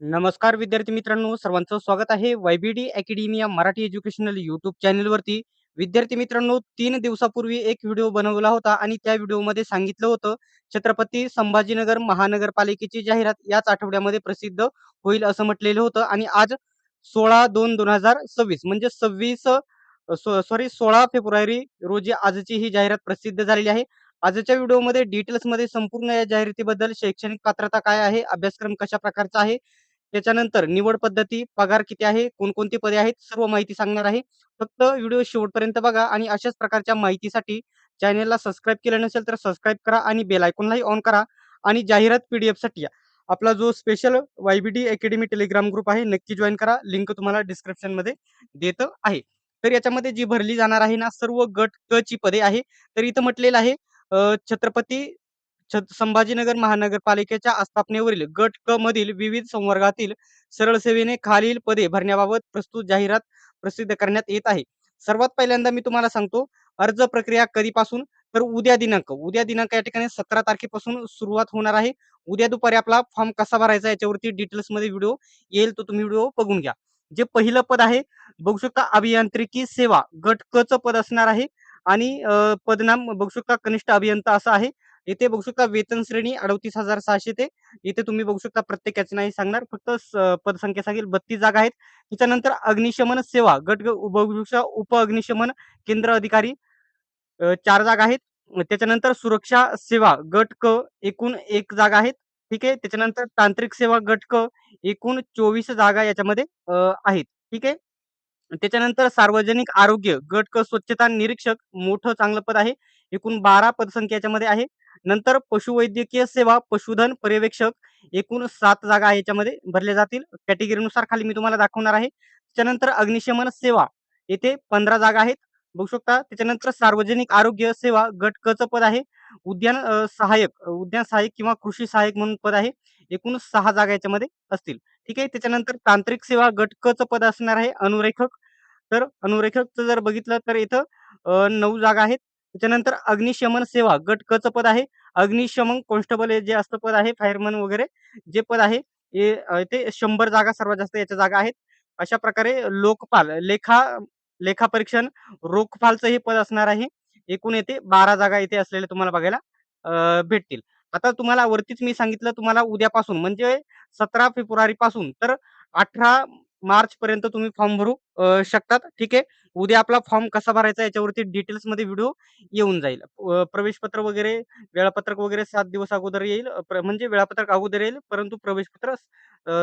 नमस्कार विद्यार्थी मित्रांनो सर्वांचं स्वागत आहे वायबीडी अकॅडमी या मराठी एज्युकेशनल युट्यूब चॅनलवरती. विद्यार्थी मित्रांनो तीन दिवसापूर्वी एक व्हिडिओ बनवला होता आणि त्या व्हिडिओमध्ये सांगितलं होतं छत्रपती संभाजीनगर महानगरपालिकेची जाहिरात याच आठवड्यामध्ये प्रसिद्ध होईल असं म्हटलेलं होतं आणि आज सोळा दोन दोन हजार सव्वीस म्हणजे सव्वीस सॉरी सोळा फेब्रुवारी रोजी आजची ही जाहिरात प्रसिद्ध झालेली आहे. आजच्या व्हिडिओमध्ये डिटेल्समध्ये संपूर्ण या जाहिरातीबद्दल शैक्षणिक पात्रता काय आहे अभ्यासक्रम कशा प्रकारचा आहे त्याच्यानंतर निवड पद्धती, पगार किती आहे, कोणकोणती पदे आहेत, सर्व माहिती सांगणार आहे. फक्त व्हिडिओ शेवटपर्यंत बघा आणि अशाच प्रकारच्या माहितीसाठी चॅनेलला सबस्क्राईब केलं नसेल तर सबस्क्राईब करा आणि बेल आयकॉनलाही ऑन करा आणि जाहिरात पीडीएफसाठी आपला जो special YBD academy telegram group आहे नक्की जॉईन करा. लिंक तुम्हाला डिस्क्रिप्शनमध्ये देत आहे. तर याच्यामध्ये जी भरली जाणार आहे ना सर्व गट क ची पदे आहे. तर इथं म्हटलेलं आहे अ, छत्रपती संभाजीनगर महानगरपालिकेच्या आस्थापनेवरील गट क मधील विविध संवर्गातील सरळ सेवेने खालील पदे भरण्याबाबत प्रस्तुत जाहिरात प्रसिद्ध करण्यात येत आहे. सर्वात पहिल्यांदा मी तुम्हाला सांगतो अर्ज प्रक्रिया कधीपासून तर उद्या दिनांक उद्या दिनांक या ठिकाणी सतरा तारखेपासून सुरुवात होणार आहे. उद्या दुपारी आपला फॉर्म कसा भरायचा याच्यावरती डिटेल्समध्ये व्हिडिओ येईल तो तुम्ही व्हिडिओ बघून घ्या. जे पहिलं पद आहे बघू शकता अभियांत्रिकी सेवा गट क चं पद असणार आहे आणि पदनाम बघू शकता कनिष्ठ अभियंता असं आहे. इथे बघू शकता वेतन श्रेणी 38,600 ते इथे तुम्ही बघू शकता प्रत्येकाचे नाही सांगणार फक्त स पदसंख्या सांगेल 32 जागा आहेत. त्याच्यानंतर अग्निशमन सेवा गट ग बघू शकता उप अग्निशमन केंद्र अधिकारी चार जागा आहेत. त्याच्यानंतर सुरक्षा सेवा गट क एकूण एक जागा आहेत. ठीक आहे. त्याच्यानंतर तांत्रिक सेवा गट क एकूण 24 जागा याच्यामध्ये आहेत. ठीक आहे. त्याच्यानंतर सार्वजनिक आरोग्य गट क स्वच्छता निरीक्षक मोठं चांगलं पद आहे. एकूण 12 पदसंख्या याच्यामध्ये आहे. नंतर पशुवैद्यकीय सेवा पशुधन पर्यवेक्षक एकूण सात जागा आहे याच्यामध्ये भरल्या जातील. कॅटेगरीनुसार खाली मी तुम्हाला दाखवणार आहे. त्याच्यानंतर अग्निशमन सेवा येथे 15 जागा आहेत. बघू शकता. त्याच्यानंतर सार्वजनिक आरोग्य सेवा गट क पद आहे. उद्यान सहाय्यक उद्यान सहाय्यक किंवा कृषी सहाय्यक म्हणून पद आहे. एकूण सहा जागा याच्यामध्ये असतील. ठीक आहे. त्याच्यानंतर तांत्रिक सेवा गट क पद असणार आहे अनुरेखक. तर अनुरेखकचं जर बघितलं तर इथं नऊ जागा आहेत. त्याच्यानंतर अग्निशमन सेवा गट क पद आहे. अग्निशमन कॉन्स्टेबल हे जे असतं पद आहे फायरमन वगैरे जे पद आहे ते शंभर जागा सर्वात जास्त याच्या जागा आहेत. अशा प्रकारे लोकपाल लेखा लेखापरीक्षण रोखपालचं हे पद असणार आहे. एकूण येथे 12 जागा इथे असलेले तुम्हाला बघायला भेटतील. आता तुम्हाला वरतीच मी सांगितलं तुम्हाला उद्यापासून म्हणजे 17 फेब्रुवारीपासून तर अठरा 18 मार्चपर्यंत तुम्ही फॉर्म भरू शकतात. ठीक आहे. उद्या आपला फॉर्म कसा भरायचा याच्यावरती डिटेल्समध्ये व्हिडिओ येऊन जाईल. प्रवेशपत्र वगैरे, वेळापत्रक वगैरे सात दिवस अगोदर येईल. म्हणजे वेळापत्रक अगोदर येईल, परंतु प्रवेशपत्र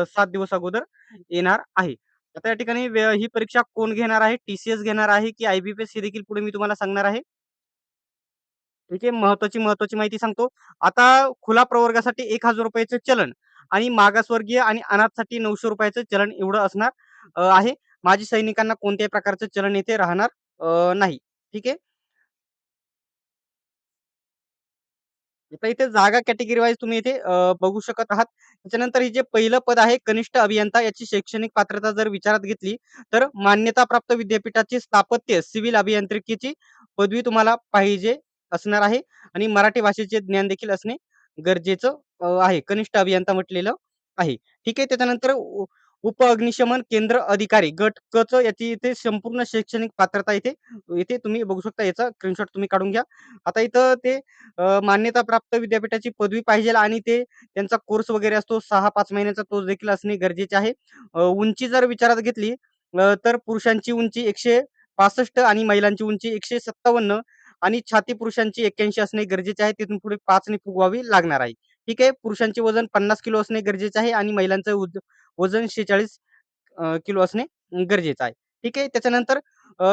सात दिवस अगोदर येणार आहे. आता या ठिकाणी ही परीक्षा कोण घेणार आहे? टी-सी-एस घेणार आहे की आय-बी-पी-एस हे देखील पुढे मी तुम्हाला सांगणार आहे. ठीक आहे. महत्त्वाची, महत्वाची माहिती सांगतो. आता खुला प्रवर्गासाठी एक हजार रुपयाचं चलन आणि मागासवर्गीय आणि अनाथसाठी नऊशे रुपयाचं चलन एवढं असणार आहे. माजी सैनिकांना कोणत्याही प्रकारचं चलन येथे राहणार नाही. ठीक आहे. इथे जागा कॅटेगरी वाईज तुम्ही इथे बघू शकत आहात. त्याच्यानंतर हे जे पहिलं पद आहे कनिष्ठ अभियंता याची शैक्षणिक पात्रता जर विचारात घेतली, तर मान्यताप्राप्त विद्यापीठाचे स्थापत्य सिव्हिल अभियांत्रिकीची पदवी तुम्हाला पाहिजे असणार आहे आणि मराठी भाषेचे ज्ञान देखील असणे गरजेचं अ, आहे. कनिष्ठ अभियंता म्हटलेलं आहे. ठीक आहे. त्याच्यानंतर उ उप अग्निशमन केंद्र अधिकारी गट क याची इथे संपूर्ण शैक्षणिक पात्रता इथे इथे तुम्ही बघू शकता. याचा स्क्रीनशॉट तुम्ही काढून घ्या. आता इथं ते अ, मान्यताप्राप्त विद्यापीठाची पदवी पाहिजेल आणि ते त्यांचा कोर्स वगैरे असतो 6-5 महिन्याचा तो देखील असणे गरजेचे आहे. अ, उंची जर विचारात घेतली अ, तर पुरुषांची उंची 165 आणि महिलांची उंची 157 आणि छाती पुरुषांची 81 असणे गरजेचे आहे. तिथून पुढे पाचने फुगवावी लागणार आहे. ठीक आहे. पुरुषांचे वजन 50 किलो असणे गरजेचे आहे आणि महिलांचं वजन 46 किलो असणे गरजेचं आहे. ठीक आहे. त्याच्यानंतर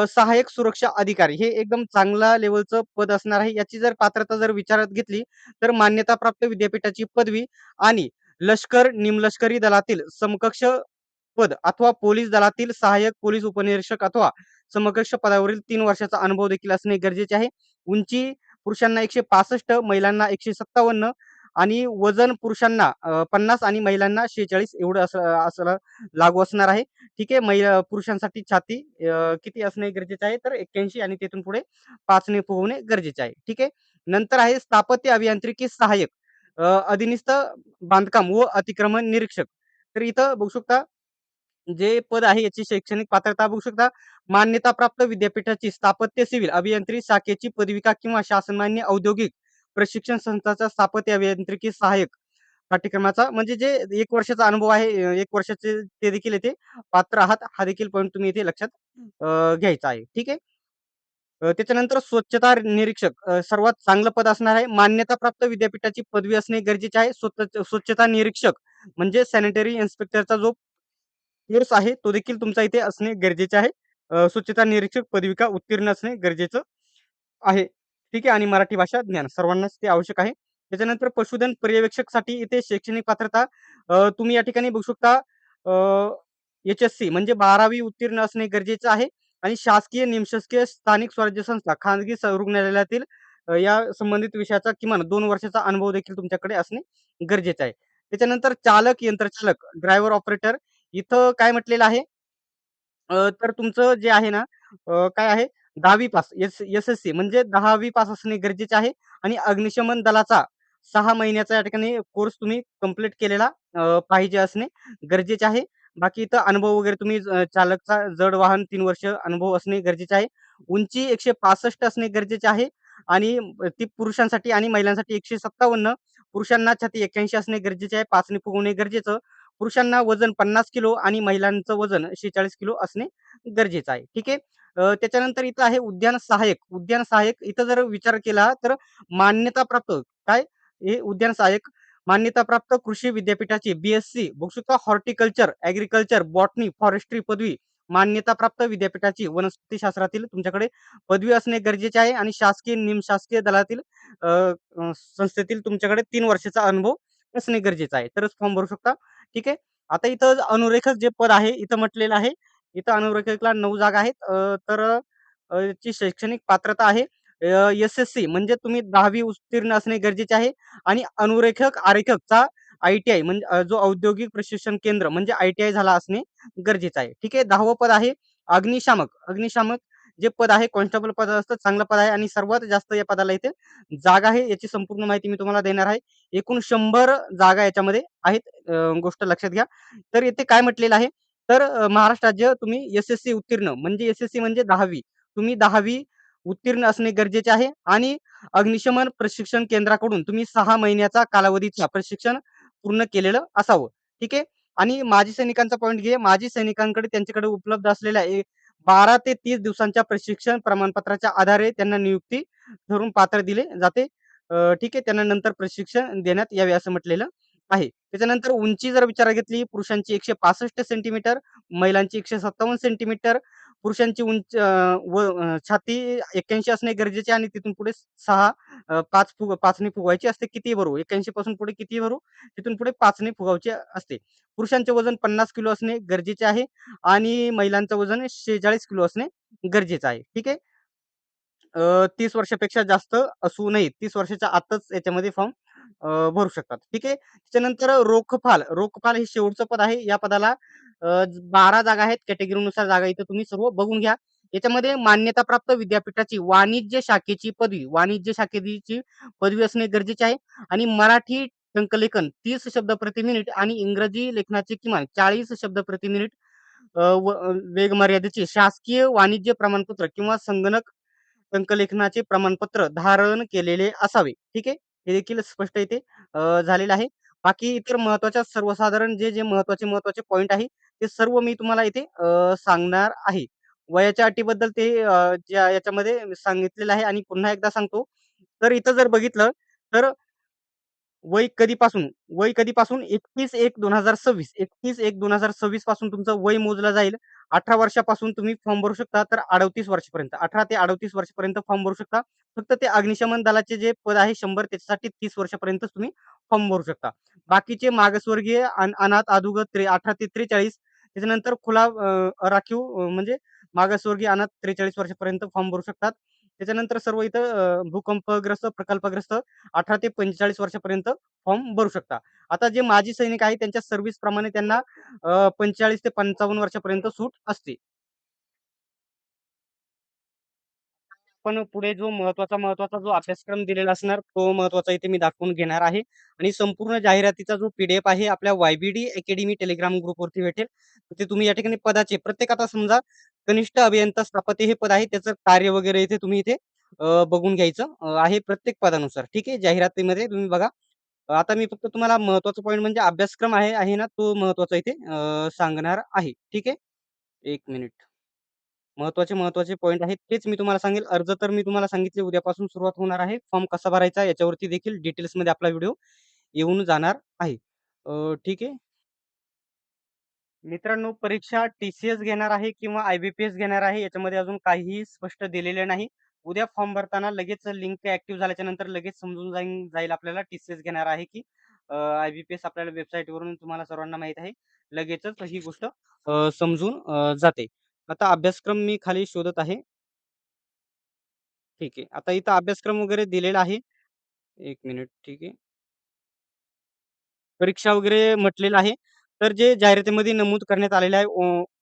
सहाय्यक सुरक्षा अधिकारी हे एकदम चांगला लेवलचं पद असणार आहे. याची जर पात्रता जर विचारात घेतली, तर मान्यताप्राप्त विद्यापीठाची पदवी आणि लष्कर, निमलष्करी दलातील समकक्ष पद अथवा पोलीस दलातील सहाय्यक पोलीस उपनिरीक्षक अथवा समकक्ष पदावरील तीन वर्षाचा अनुभव देखील असणे गरजेचे आहे. उंची पुरुषांना 165, महिलांना 157 आणि वजन पुरुषांना पन्नास आणि महिलांना 46 एवढं असं असं लागू असणार आहे. ठीक आहे. महिला पुरुषांसाठी छाती किती असणे गरजेचे आहे, तर 81 आणि तेथून पुढे 5 ने फुगवणे गरजेचे आहे. ठीक आहे. नंतर आहे स्थापत्य अभियांत्रिकी सहाय्यक अधिनिस्त अधिनिस्थ बांधकाम व अतिक्रमण निरीक्षक. तर इथं बघू शकता जे पद आहे याची शैक्षणिक पात्रता बघू शकता. मान्यताप्राप्त विद्यापीठाची स्थापत्य सिव्हिल अभियांत्रिकी शाखेची पदविका किंवा शासनमान्य औद्योगिक प्रशिक्षण संस्थाचा स्थापत्य अभियांत्रिकी सहाय्यक पाठ्यक्रमाचा म्हणजे जे एक वर्षाचा अनुभव आहे एक वर्षाचे ते देखील येथे पात्र आहात. हा देखील पॉईंट तुम्ही इथे लक्षात घ्यायचा आहे. ठीक आहे? त्याच्यानंतर स्वच्छता निरीक्षक सर्वात चांगलं पद असणार आहे. मान्यताप्राप्त विद्यापीठाची पदवी असणे गरजेचे आहे. स्वच्छता निरीक्षक म्हणजे सॅनिटरी इन्स्पेक्टरचा जो कोर्स आहे. तो देखील तुमचा इथे असणे गरजेचे आहे. स्वच्छता निरीक्षक पदविका उत्तीर्ण असणे गरजेचं आहे. ठीक आहे? आणि मराठी भाषा ज्ञान सर्वांनाच ते आवश्यक आहे. त्याच्यानंतर पशुधन पर्यवेक्षकसाठी इथे शैक्षणिक पात्रता तुम्ही या ठिकाणी बघू शकता एच एस सी म्हणजे बारावी उत्तीर्ण असणे गरजेचं आहे. आणि शासकीय निमशासकीय स्थानिक स्वराज्य संस्था खाजगी रुग्णालयातील या संबंधित विषयाचा किमान दोन वर्षाचा अनुभव देखील तुमच्याकडे असणे गरजेचं आहे. त्याच्यानंतर चालक यंत्रचालक ड्रायव्हर ऑपरेटर इथं काय म्हटलेलं आहे अ, तर तुमचं जे आहे ना अ, काय आहे 10वी पास एस एस-एस-सी म्हणजे 10वी पास असणे गरजेचे आहे आणि अग्निशमन दलाचा 6 महिन्याचा या ठिकाणी कोर्स तुम्ही कंप्लीट केलेला अ, पाहिजे असणे गरजेचे आहे. बाकी इथं अनुभव वगैरे तुम्ही अ, चालकचा जड वाहन 3 वर्ष अनुभव असणे गरजेचे आहे. उंची 165 असणे गरजेचे आहे आणि ती पुरुषांसाठी आणि महिलांसाठी 157 पुरुषांना छाती 81 असणे गरजेचे आहे. पाचणी फुगवणे गरजेचं. पुरुषांना वजन 50 किलो आणि महिलांचं वजन 46 किलो असणे गरजेचं आहे. ठीक आहे. त्याच्यानंतर इथं आहे उद्यान सहाय्यक. उद्यान सहाय्यक इथं जर विचार केला तर मान्यताप्राप्त काय? हे उद्यान सहाय्यक मान्यताप्राप्त कृषी विद्यापीठाची BSc horticulture, agriculture, botany, forestry पदवी मान्यताप्राप्त विद्यापीठाची वनस्पतीशास्त्रातील तुमच्याकडे पदवी असणे गरजेचे आहे आणि शासकीय, निमशासकीय दलातील संस्थेतील तुमच्याकडे तीन वर्षाचा अनुभव असणे गरजेचं आहे. तरच फॉर्म भरू शकता. ठीक आहे. आता इथं अनुरेखक जे पद आहे इथं म्हटलेलं आहे इथं अनुरेखकला नऊ जागा आहेत. तर ची शैक्षणिक पात्रता आहे एस-एस-सी म्हणजे तुम्ही 10वी उत्तीर्ण असणे गरजेचे आहे आणि अनुरेखक, आरेखकचा आय-टी-आय म्हणजे जो औद्योगिक प्रशिक्षण केंद्र म्हणजे आय-टी-आय झाला असणे गरजेचं आहे. ठीक आहे. 10वं पद आहे अग्निशामक. अग्निशामक जे पद आहे कॉन्स्टेबल पद असतं चांगलं पद आहे आणि सर्वात जास्त या पदाला इथे जागा आहे याची संपूर्ण माहिती मी तुम्हाला देणार आहे. एकूण शंभर जागा याच्यामध्ये आहेत. गोष्ट लक्षात घ्या. तर इथे काय म्हटलेलं आहे तर महाराष्ट्र राज्य तुम्ही एस-एस-सी उत्तीर्ण म्हणजे एस-एस-सी म्हणजे 10वी तुम्ही 10वी उत्तीर्ण असणे गरजेचे आहे आणि अग्निशमन प्रशिक्षण केंद्राकडून तुम्ही सहा महिन्याचा कालावधीचा प्रशिक्षण पूर्ण केलेलं असावं. ठीक आहे. आणि माजी सैनिकांचा पॉईंट घे. माजी सैनिकांकडे त्यांच्याकडे उपलब्ध असलेल्या बारा ते तीस दिवसांच्या प्रशिक्षण प्रमाणपत्राच्या आधारे त्यांना नियुक्ती धरून पात्र दिले जाते. ठीक आहे. त्यांना नंतर प्रशिक्षण देण्यात यावे असं म्हटलेलं आहे. त्याच्यानंतर उंची जर विचारात घेतली पुरुषांची 165 सेंटीमीटर, महिलांची 157 सेंटीमीटर, पुरुषांची उंच व छाती 81 असणे गरजेचे आणि तिथून पुढे सहा पाच फुग पाचणी फुगवायची असते किती भरू 81 पासून पुढे किती भरू तिथून पुढे पाचणी फुगवायची असते. पुरुषांचे वजन 50 किलो असणे गरजेचे आहे आणि महिलांचं वजन 46 किलो असणे गरजेचं आहे. ठीक आहे. तीस वर्षापेक्षा जास्त असू नये. तीस वर्षाच्या आतच याच्यामध्ये फॉर्म भरू शकतात. ठीक आहे. त्याच्यानंतर रोखपाल. रोखपाल हे शेवटचं पद आहे. या पदाला बारा जागा आहेत. कॅटेगरीनुसार जागा इथं तुम्ही सर्व बघून घ्या. याच्यामध्ये मान्यताप्राप्त विद्यापीठाची वाणिज्य शाखेची पदवी, वाणिज्य शाखेची पदवी असणे गरजेचे आहे आणि मराठी टंकलेखन तीस शब्द प्रति मिनिट आणि इंग्रजी लेखनाचे किमान 40 शब्द प्रति मिनिट व वेग मर्यादेचे शासकीय वाणिज्य प्रमाणपत्र किंवा संगणक टंकलेखनाचे प्रमाणपत्र धारण केलेले असावे. ठीक आहे. हे देखील स्पष्ट इथे झालेलं आहे. बाकी इतर महत्त्वाच्या सर्वसाधारण जे, जे महत्त्वाचे महत्त्वाचे पॉईंट आहे, ते सर्व मी तुम्हाला इथे अ, सांगणार आहे. वयाच्या अटीबद्दल ते अ, ज्या याच्यामध्ये सांगितलेलं आहे आणि पुन्हा एकदा सांगतो. तर इथं जर बघितलं तर वय कधीपासून? वय कधीपासून 31/1/2026 31/1/2026 पासून तुमचं वय मोजलं जाईल. 18 वर्षापासून तुम्ही फॉर्म भरू शकता तर 38 वर्षापर्यंत 18 ते 38 वर्षापर्यंत फॉर्म भरू शकता. फक्त ते अग्निशमन दलाचे जे पद आहे 100 त्याच्यासाठी 30 वर्षापर्यंतच तुम्ही फॉर्म भरू शकता. बाकीचे मागासवर्गीय, अनाथ, अदुगत त्रे 18 ते 43 त्याच्यानंतर खुला राखीव म्हणजे मागासवर्गीय, अनाथ 43 वर्षापर्यंत फॉर्म भरू शकतात. त्याच्यानंतर सर्व इथं भूकंपग्रस्त, प्रकल्पग्रस्त 18 ते 45 वर्षापर्यंत फॉर्म भरू शकता. आता जे माजी सैनिक आहेत त्यांच्या सर्व्हिस प्रमाणे त्यांना पंचेचाळीस ते 55 वर्षापर्यंत सूट असते. पण पुढे जो महत्त्वाचा महत्त्वाचा जो अभ्यासक्रम दिलेला असणार, तो महत्त्वाचा इथे मी दाखवून घेणार आहे आणि संपूर्ण जाहिरातीचा जो पीडीएफ आहे आपल्या वायबीडी अकॅडमी टेलिग्राम ग्रुपवरती भेटेल. ते तुम्ही या ठिकाणी पदाचे प्रत्येक आता समजा कनिष्ठ अभियंता स्थापत्य हे पद आहे, त्याचं कार्य वगैरे इथे तुम्ही इथे बघून घ्यायचं आहे प्रत्येक पदानुसार. ठीक आहे. जाहिरातीमध्ये तुम्ही बघा. आता मी फक्त तुम्हाला महत्त्वाचा पॉईंट म्हणजे अभ्यासक्रम आहे आहे ना, तो महत्त्वाचा इथे सांगणार आहे. ठीक आहे. एक मिनिट. महत्त्वाचे, महत्त्वाचे पॉइंट आहेत तेच मी तुम्हाला सांगेल. अर्ज तर मी तुम्हाला सांगितले उद्यापासून सुरुवात होणार आहे. फॉर्म कसा भरायचा याच्यावरती देखील डिटेल्समध्ये आपला व्हिडिओ येऊन जाणार आहे. अ, ठीक आहे. मित्रांनो, परीक्षा टीसीएस घेणार आहे किंवा आयबीपीएस घेणार आहे याच्यामध्ये अजून काहीही स्पष्ट दिलेले नाही. उद्या फॉर्म भरताना लगेच लिंक ॲक्टिव्ह झाल्याच्यानंतर लगेच समजून जाईन जाईल आपल्याला टीसीएस घेणार आहे की अ, आयबीपीएस आपल्याला वेबसाईटवरून तुम्हाला सर्वांना माहीत आहे. लगेचच ही गोष्ट अ, समजून अ, जाते. आता अभ्यासक्रम मी खाली शोधत आहे. ठीक आहे. आता इथं अभ्यासक्रम वगैरे दिलेला आहे. 1 मिनिट. ठीक आहे. परीक्षा वगैरे म्हटलेलं आहे. तर जे जाहिरातीमध्ये नमूद करण्यात आलेलं आहे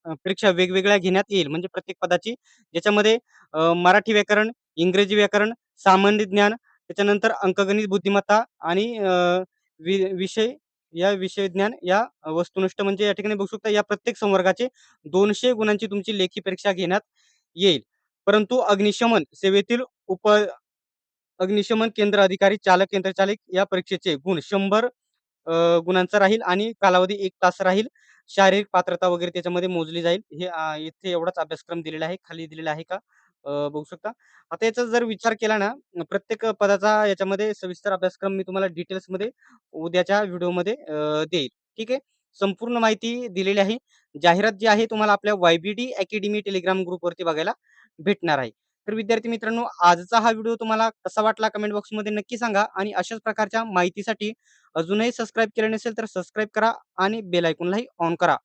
अ, परीक्षा वेगवेगळ्या घेण्यात येईल. म्हणजे प्रत्येक पदाची ज्याच्यामध्ये अ, मराठी व्याकरण, इंग्रजी व्याकरण, सामान्य ज्ञान, त्याच्यानंतर अंकगणित बुद्धिमत्ता आणि अ, वि विषय या विषयज्ञान या वस्तुनिष्ठ म्हणजे या ठिकाणी बघू शकता या प्रत्येक संवर्गाचे दोनशे गुणांची तुमची लेखी परीक्षा घेण्यात येईल. परंतु अग्निशमन सेवेतील उप अग्निशमन केंद्र अधिकारी, चालक, यंत्रचालक या परीक्षेचे गुण शंभर गुणांचा राहील आणि कालावधी एक तास राहील. शारीरिक पात्रता वगैरे त्याच्यामध्ये मोजली जाईल. हे इथे एवढाच अभ्यासक्रम दिलेला आहे. खाली दिलेला आहे का बघू शकता. आता याचा जर विचार केला ना, प्रत्येक पदाचा याच्यामध्ये सविस्तर अभ्यासक्रम मी तुम्हाला डिटेल्समध्ये उद्याच्या व्हिडिओमध्ये देईल. ठीक आहे. संपूर्ण माहिती दिलेली आहे. जाहिरात जी आहे तुम्हाला आपल्या वाय-बी-डी अकॅडमी टेलिग्राम ग्रुपवरती बघायला भेटणार आहे. तर विद्यार्थी मित्रांनो, आजचा हा व्हिडिओ तुम्हाला कसा वाटला कमेंट बॉक्समध्ये नक्की सांगा आणि अशाच प्रकारच्या माहितीसाठी अजूनही सबस्क्राईब केलं नसेल तर सबस्क्राईब करा आणि बेल आयकॉनलाही ऑन करा.